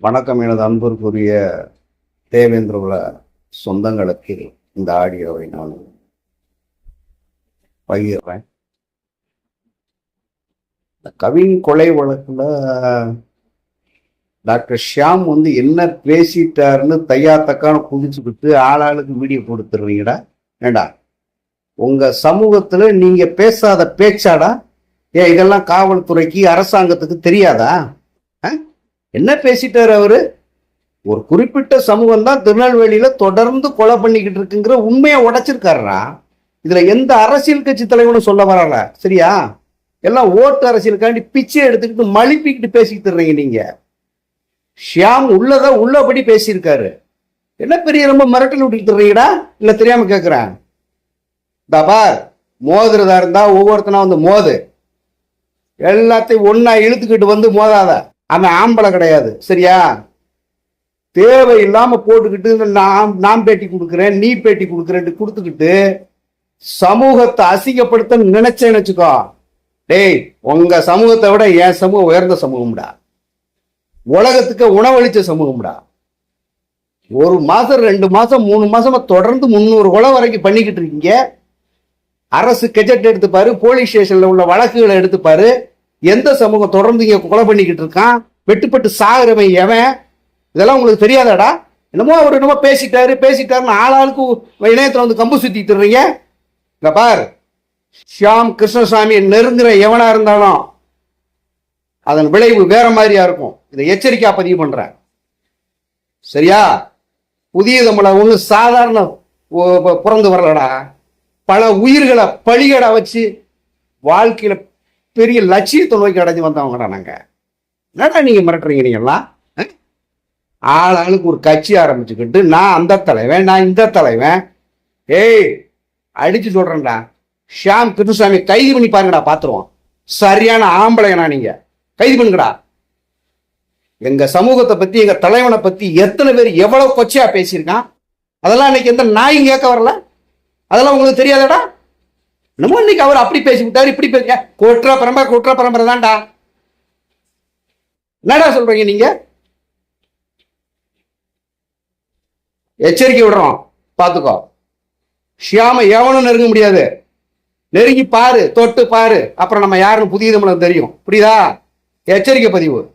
வணக்கம் எனது அன்பிற்குரிய தேவேந்திரகுல சொந்தங்களுக்கு இந்த ஆடியோவை நான் பகிர்றேன். இந்த கவின் கொலை வழக்குல டாக்டர் ஷியாம் வந்து என்ன பேசிட்டாருன்னு தையா தக்கான கொடுத்து ஆளாளுக்கு வீடியோ கொடுத்துருவீங்கடா ஏண்டா? உங்க சமூகத்துல நீங்க பேசாத பேச்சாடா? ஏன் இதெல்லாம் காவல்துறைக்கு அரசாங்கத்துக்கு தெரியாதா? என்ன பேசிட்டார் அவரு? ஒரு குறிப்பிட்ட சமூகம் தான் திருநெல்வேலியில தொடர்ந்து கொலை பண்ணிக்கிட்டு இருக்குங்கிற உண்மையை உடைச்சிருக்காருனா இதுல எந்த அரசியல் கட்சி தலைவனும் சொல்ல வரல. சரியா? எல்லாம் ஓட்டு அரசியலுக்காண்டி பிச்சை எடுத்துக்கிட்டு மழுப்பிக்கிட்டு பேசிக்கிட்டு இருந்தீங்க நீங்க. ஷியாம் உள்ளதா உள்ளபடி பேசியிருக்காரு. என்ன பெரிய ரொம்ப மிரட்டல் விட்டுக்கிட்டு இல்ல தெரியாம கேக்குறேன். தபா பார் மோதுறதா இருந்தா ஒவ்வொருத்தனா வந்து மோது. எல்லாத்தையும் ஒன்னா இழுத்துக்கிட்டு வந்து மோதாத. அவன் ஆம்பளை கிடையாது. சரியா? தேவையில்லாம போட்டுக்கிட்டு நான் நான் பேட்டி கொடுக்குறேன் நீ பேட்டி கொடுக்குறேன்ட்டு கொடுத்துக்கிட்டு சமூகத்தை அசிங்கப்படுத்த நினைச்சேன்னு வச்சுக்கோ. டேய் உங்க சமூகத்தை விட என் சமூகம் உயர்ந்த சமூகம்டா. உலகத்துக்கு உணவளிச்ச சமூகம்டா. ஒரு மாசம் ரெண்டு மாசம் மூணு மாசமா தொடர்ந்து முந்நூறு கொலை வரைக்கும் பண்ணிக்கிட்டு இருக்கீங்க. அரசு கெஜெட் எடுத்துப்பாரு போலீஸ் ஸ்டேஷன்ல உள்ள வழக்குகளை எடுத்துப்பாரு. எந்த சமூகம் தொடர்ந்து இங்கே கொலை பண்ணிக்கிட்டு இருக்கான்? வெட்டுப்பட்டு சாகிறவன் எவன்? இதெல்லாம் உங்களுக்கு தெரியாதாடா? என்னமோ அவர் என்னமோ பேசிட்டாரு பேசிட்டாருன்னு ஆளாளுக்கு இணையத்தில் வந்து கம்பு சுத்தி தர்றீங்க பார். ஷியாம் கிருஷ்ணசாமி நெருங்குற எவனா இருந்தாலும் அதன் விளைவு வேற மாதிரியா இருக்கும். இதை எச்சரிக்கையா பதிவு பண்றேன். சரியா? புதிய தமிழ ஒன்று சாதாரண பிறந்து வரலடா. பல உயிர்களை பழிகடா வச்சு வாழ்க்கையில பெரிய லட்சியத்தை நோக்கி அடைஞ்சு வந்தவங்கடா நாங்கள் என்னடா நீங்கள் மிரட்டுறீங்க நீங்கள்லாம் ஆள் ஆளுக்கு ஒரு கட்சி ஆரம்பிச்சுக்கிட்டு நான் அந்த தலைவன் நான் இந்த தலைவன். ஏய் அடிச்சு சொல்கிறேன்டா ஷியாம் கிருஷ்ணசாமி கைது பண்ணி பாருங்கடா பார்த்துருவோம் சரியான ஆம்பளைங்கண்ணா நீங்கள் கைது பண்ணுங்கடா. எங்கள் சமூகத்தை பற்றி எங்கள் தலைவனை பற்றி எத்தனை பேர் எவ்வளோ கொச்சையாக பேசியிருக்கான்? அதெல்லாம் இன்னைக்கு எந்த நாயும் கேட்க வரல? அதெல்லாம் உங்களுக்கு தெரியாதடா? என்னமோ இன்னைக்கு அவர் அப்படி பேசி விட்டாரு இப்படி பேசுங்க கொற்ற பரம்பரை கொற்ற பரம்பரை தான்டா. என்னடா சொல்றீங்க நீங்க? எச்சரிக்கை விடுறோம் பாத்துக்கோ. ஷியாம எவனும் நெருங்க முடியாது. நெருங்கி பாரு தொட்டு பாரு. அப்புறம் நம்ம யாருன்னு புதிய தமிழன் தெரியும். புரியுதா? எச்சரிக்கை பதிவு.